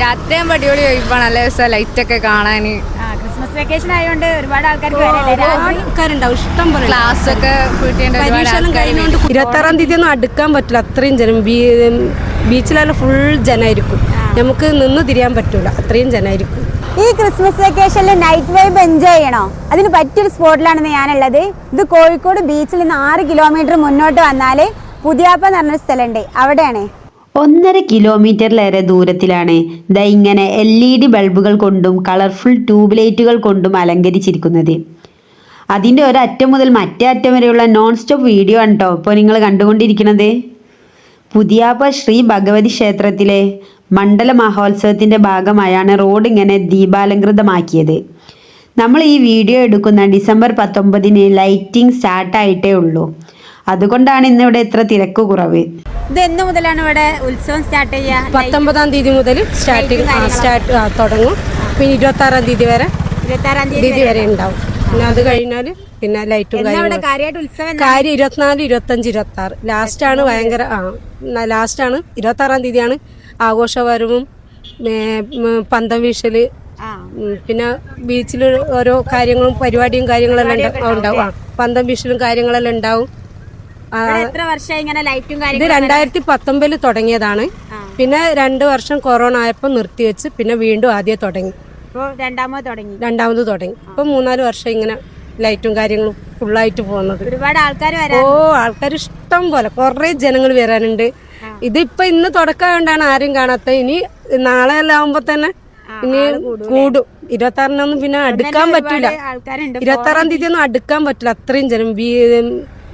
രാത്രിയും അടിപൊളി വൈബാണ് നല്ല രസം ലൈറ്റ് ഒക്കെ കാണാൻ ആ ക്രിസ്മസ് വെക്കേഷൻ ആയതുകൊണ്ട് ഒരുപാട് ആൾക്കാർക്ക് ഇഷ്ടം പോലെ. ക്ലാസ് ഒക്കെ കൂട്ടിയിട്ട് ഒരുപാട് പരീക്ഷയെല്ലാം ആൾക്കാര് കഴിഞ്ഞുകൊണ്ട് ഇരുപത്തി ആറാം തീയതി ഒന്നും അടുക്കാൻ പറ്റില്ല അത്രയും ജനം. ബീച്ചിലെല്ലാം ഫുൾ ജനമായിരിക്കും നമുക്ക് നിന്ന് തിരിയാൻ പറ്റൂല. അത്രയും ജനമായിരിക്കും ഈ ക്രിസ്മസ് വെക്കേഷനിൽ നൈറ്റ് വൈബ് എൻജോയ് ചെയ്യണോ? അതിന് പറ്റിയൊരു സ്പോട്ടിലാണ് ഞാനുള്ളത്. ഇത് കോഴിക്കോട് ബീച്ചിൽ നിന്ന് ആറ് കിലോമീറ്റർ മുന്നോട്ട് വന്നാൽ പുതിയാപ്പ എന്ന് പറഞ്ഞൊരു സ്ഥലമുണ്ട്. അവിടെയാണ്. ഒന്നര കിലോമീറ്ററിലേറെ ദൂരത്തിലാണ്. ദ ഇങ്ങനെ എൽ ഇ ഡി ബൾബുകൾ കൊണ്ടും കളർഫുൾ ട്യൂബ് ലൈറ്റുകൾ കൊണ്ടും അലങ്കരിച്ചിരിക്കുന്നത്. അതിന്റെ ഒരറ്റം മുതൽ മറ്റേ അറ്റം വരെയുള്ള നോൺ സ്റ്റോപ്പ് വീഡിയോ ആണ് കേട്ടോ ഇപ്പോൾ നിങ്ങൾ കണ്ടുകൊണ്ടിരിക്കുന്നത്. പുതിയാപ്പ ശ്രീ ഭഗവതി ക്ഷേത്രത്തിലെ മണ്ഡല മഹോത്സവത്തിന്റെ ഭാഗമായാണ് റോഡ് ഇങ്ങനെ ദീപാലങ്കൃതമാക്കിയത് നമ്മൾ ഈ വീഡിയോ എടുക്കുന്ന ഡിസംബർ പത്തൊമ്പതിന് ലൈറ്റിംഗ് സ്റ്റാർട്ടായിട്ടേ ഉള്ളൂ. അതുകൊണ്ടാണ് ഇന്നിവിടെ ഇത്ര തിരക്ക് കുറവ് ഇത് എന്ന് മുതലാണ് ഇവിടെ ഉത്സവം സ്റ്റാർട്ട് ചെയ്യുക? പത്തൊമ്പതാം തീയതി മുതൽ സ്റ്റാർട്ട് സ്റ്റാർട്ട് തുടങ്ങും. പിന്നെ ഇരുപത്തി ആറാം തീയതി വരെ ഇരുപത്തി ആറാം തീയതി വരെ ഉണ്ടാവും. പിന്നെ അത് കഴിഞ്ഞാൽ പിന്നെ ലൈറ്റും? കാര്യം ഇരുപത്തിനാല് ഇരുപത്തഞ്ച് ഇരുപത്തി ആറ് ആണ് ഭയങ്കര ആ ആണ്. ഇരുപത്തി ആറാം തീയതിയാണ് ആഘോഷപരവും പന്തം വീശൽ. പിന്നെ ബീച്ചിൽ ഓരോ കാര്യങ്ങളും പരിപാടിയും കാര്യങ്ങളെല്ലാം ഉണ്ടാവും. ആ പന്തം വീശലും കാര്യങ്ങളെല്ലാം ഉണ്ടാവും. എത്ര വർഷമായി ഇങ്ങനെ ലൈറ്റും ഇത് രണ്ടായിരത്തി പത്തൊമ്പതിൽ തുടങ്ങിയതാണ്. പിന്നെ രണ്ട് വർഷം കൊറോണ ആയപ്പോൾ നിർത്തിവെച്ച് പിന്നെ വീണ്ടും ആദ്യം തുടങ്ങി. രണ്ടാമത് തുടങ്ങി. രണ്ടാമത് തുടങ്ങി. ഇപ്പൊ മൂന്നാൽ വർഷം ഇങ്ങനെ ലൈറ്റും കാര്യങ്ങളും ഫുള്ളായിട്ട് പോകുന്നത്. ഒരുപാട് ആൾക്കാർ ഓ ആൾക്കാർ ഇഷ്ടം പോലെ. കൊറേ ജനങ്ങൾ വരാനുണ്ട്. ഇതിപ്പോ ഇന്ന് തുടക്കമായോണ്ടാണ് ആരും കാണാത്ത. ഇനി നാളെ എല്ലാം ആവുമ്പോ തന്നെ ഇനി കൂടും. ഇരുപത്തി ആറിനൊന്നും പിന്നെ അടുക്കാൻ പറ്റൂല. ഇരുപത്തി ആറാം തീയതി ഒന്നും അടുക്കാൻ പറ്റില്ല അത്രയും ജനം.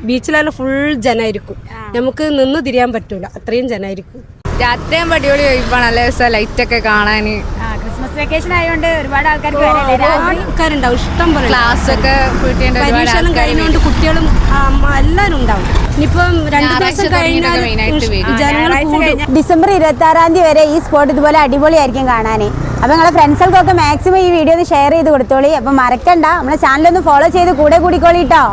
ബീച്ചിലെല്ലാം ഫുൾ ജനായിരിക്കും. നമുക്ക് നിന്ന് തിരിയാൻ പറ്റൂല. അത്രയും ജനായിരിക്കും. രാത്രിയും അടിപൊളി വൈബാണ് നല്ല ദിവസം ലൈറ്റ് ഒക്കെ കാണാൻ ക്രിസ്മസ് വെക്കേഷൻ ആയതുകൊണ്ട് ഒരുപാട് ആൾക്കാർക്ക് ആൾക്കാരുണ്ടാവും. ഇഷ്ടം പോലെ. ക്ലാസ് ഒക്കെ ആൾക്കാര് കഴിഞ്ഞുകൊണ്ട് കുട്ടികളും എല്ലാവരും ഉണ്ടാവും. ഇനിയിപ്പം രണ്ടു ദിവസം കഴിഞ്ഞാൽ ഡിസംബർ ഇരുപത്തി ആറാം തീയതി വരെ ഈ സ്പോട്ട് ഇതുപോലെ അടിപൊളിയായിരിക്കും കാണാൻ അപ്പോൾ നിങ്ങളെ ഫ്രണ്ട്സുകൾക്കൊക്കെ മാക്സിമം ഈ വീഡിയോ ഒന്ന് ഷെയർ ചെയ്ത് കൊടുത്തോളി. അപ്പോൾ മറക്കണ്ട. നമ്മളെ ചാനലൊന്ന് ഫോളോ ചെയ്ത് കൂടെ കൂടിക്കോളിട്ടോ